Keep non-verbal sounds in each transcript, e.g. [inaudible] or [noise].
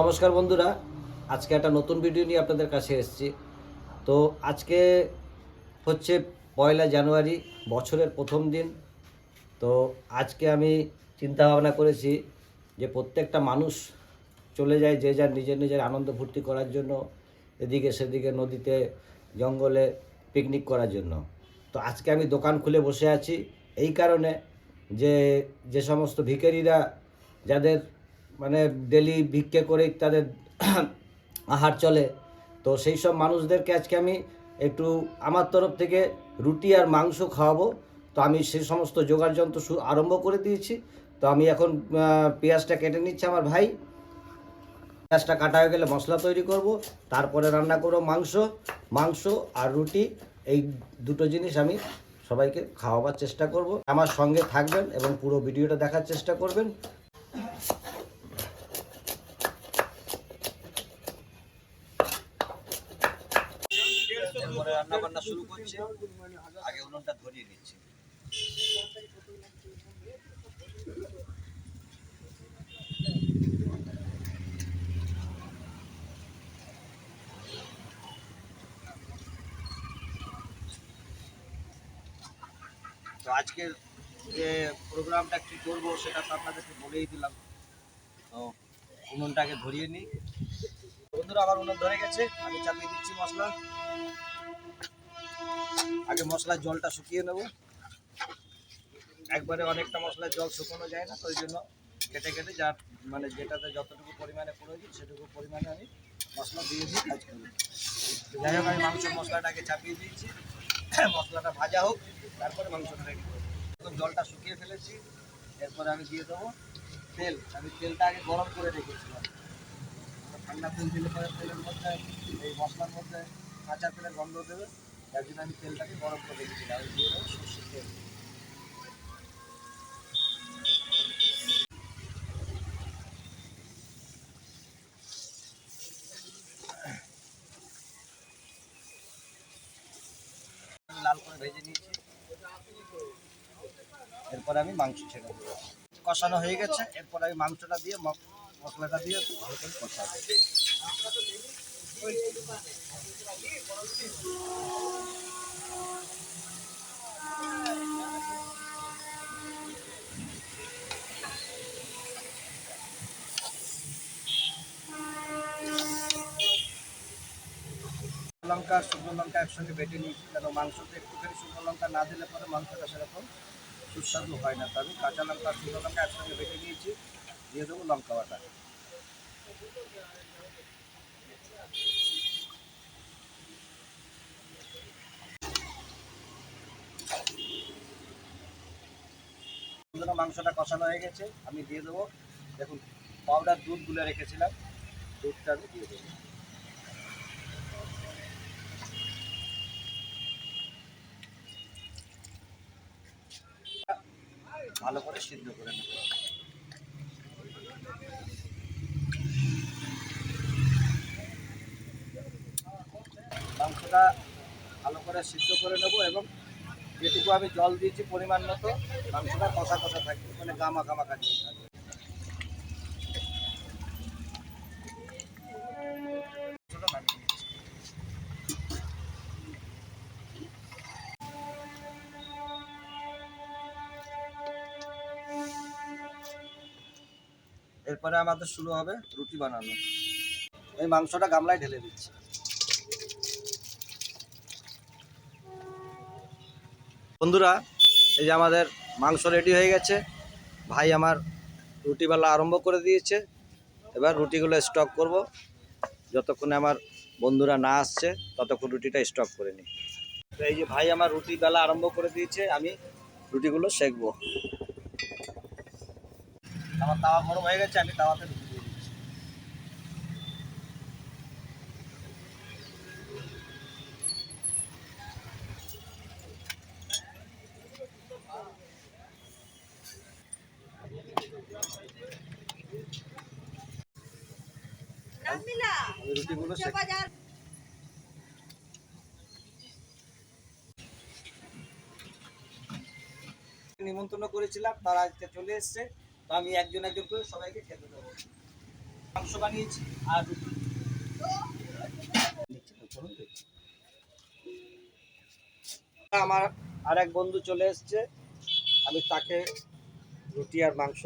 নমস্কার বন্ধুরা, আজকে একটা নতুন ভিডিও নিয়ে আপনাদের কাছে এসেছি। তো আজকে হচ্ছে পয়লা জানুয়ারি, বছরের প্রথম দিন। তো আজকে আমি চিন্তা ভাবনা করেছি যে প্রত্যেকটা মানুষ চলে যায় যে যার নিজের নিজের আনন্দ ফুর্তি করার জন্য, এদিকে সেদিকে নদীতে, জঙ্গলে পিকনিক করার জন্য। তো আজকে আমি দোকান খুলে বসে আছি এই কারণে যে যে সমস্ত ভিখারিরা, যাদের মানে ডেলি ভিক্ষে করে তাদের আহার চলে। তো সেই সব মানুষদেরকে আজকে আমি একটু আমার তরফ থেকে রুটি আর মাংস খাওয়াবো। তো আমি সেই সমস্ত জোগাড় যন্ত্র আরম্ভ করে দিয়েছি। তো আমি এখন পেঁয়াজটা কেটে নিচ্ছি আমার ভাই। পেঁয়াজটা কাটা হয়ে গেলে মশলা তৈরি করব। তারপরে রান্না করব মাংস মাংস আর রুটি। এই দুটো জিনিস আমি সবাইকে খাওয়াবার চেষ্টা করব। আমার সঙ্গে থাকবেন এবং পুরো ভিডিওটা দেখার চেষ্টা করবেন। এরপরে রান্না বান্না শুরু করছি, আগে উনুনটা ধরিয়ে নিচ্ছি। তো আজকের যে প্রোগ্রামটা কি করব সেটা তো আপনাদেরকে বলেই দিলাম। তো উনুনটাকে ধরিয়ে নিই। বন্ধুরা আমার উনুন ধরে গেছে। আমি চাপিয়ে দিচ্ছি মশলা। আগে মশলার জলটা শুকিয়ে নেব। একবারে অনেকটা মশলার জল শুকানো যায় না, তো ওই জন্য কেটে কেটে যার মানে যেটাতে যতটুকু পরিমাণে প্রয়োজন সেটুকু পরিমাণে আমি মশলা দিয়ে দিয়ে কাজ করি যাই হোক, আমি মাংসের মশলাটাকে চাপিয়ে দিয়েছি। [coughs] মশলাটা ভাজা হোক, তারপরে মাংসটা রেডি করব জলটা শুকিয়ে ফেলেছি, এরপরে আমি দিয়ে দেবো তেল। আমি তেলটা আগে গরম করে রেখেছিলাম। ঠান্ডা তেল দিলে পরে তেলের মধ্যে, এই মশলার মধ্যে কাঁচা তেলের গন্ধ দেবে। তার আমি তেলটাকে গরম করে রেখেছিলাম আমি দিয়ে সর্ষের তেল। লাল করে ভেজে নিয়েছি। এরপর আমি মাংস ছেড়ে দেবো। কষানো হয়ে গেছে, এরপর আমি মাংসটা দিয়ে মশলাটা দিয়ে ভালো করে কষাবো। লঙ্কা, শুকনো লঙ্কা একসঙ্গে বেটে নিয়েছি কেন মাংসতে একটুখানি শুকনো লঙ্কা না দিলে পরে মাংসটা সেরকম সুস্বাদু হয় না। তো আমি কাঁচা লঙ্কা, শুকনো লঙ্কা একসঙ্গে বেটে নিয়েছি, দিয়ে দেবো লঙ্কা বাটা। বন্ধুরা, মাংসটা কষানো হয়ে গেছে আমি দিয়ে দেবো। দেখুন পাউডার দুধ গুলে রেখেছিলাম দুধটা আমি দিয়ে দেবো। ভালো করে সিদ্ধ করে নেব। মাংসটা ভালো করে সিদ্ধ করে নেব এবং যেটুকু আমি জল দিয়েছি পরিমাণ মতো মাংসটা কষা কষা থাকবে মানে গামা গামা কাটিয়ে। এরপরে আমাদের শুরু হবে রুটি বানানো এই মাংসটা গামলায় ঢেলে দিচ্ছি বন্ধুরা, এই যে আমাদের মাংস রেডি হয়ে গেছে। ভাই আমার রুটি বেলা আরম্ভ করে দিয়েছে। এবার রুটিগুলো স্টক করব। যতক্ষণে আমার বন্ধুরা না আসছে, ততক্ষণ রুটিটা স্টক করে নিই। তো এই যে ভাই আমার রুটি বেলা আরম্ভ করে দিয়েছে, আমি রুটিগুলো সেকবো। আমার তাওয়া গরম হয়ে গেছে, আমি তাওয়াতে রুটিগুলো নিমন্ত্রণ করেছিলাম তারা আজকে চলে এসছে। তো আমি একজন একজন করে সবাইকে খেতে দেবো। মাংস বানিয়েছি আর রুটি। আমার আর এক বন্ধু চলে এসছে। আমি তাকে রুটি আর মাংস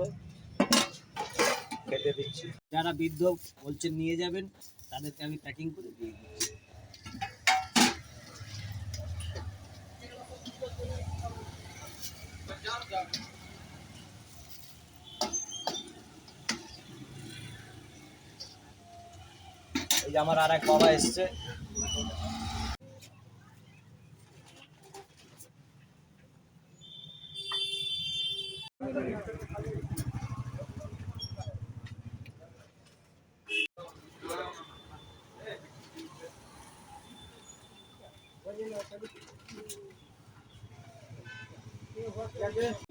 খেতে দিচ্ছি। যারা বৃদ্ধ বলছেন নিয়ে যাবেন তাদেরকে আমি প্যাকিং করে দিয়ে দিচ্ছি। এই যে আমার আর এক বাবা এসছে।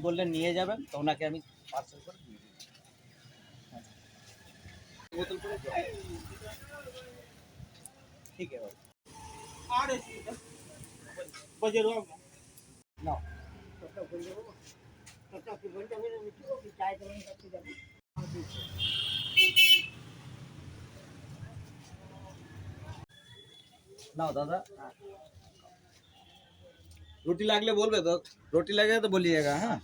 বললেন নিয়ে যাবেন তো ওনাকে আমি পার্সেল করে দিয়ে দিচ্ছি বোতল করে জল। ঠিক আছে। নাও নাও दादा रोटी लागले बोल रहे तो रोटी लगेगा तो बोलिएगा हाँ।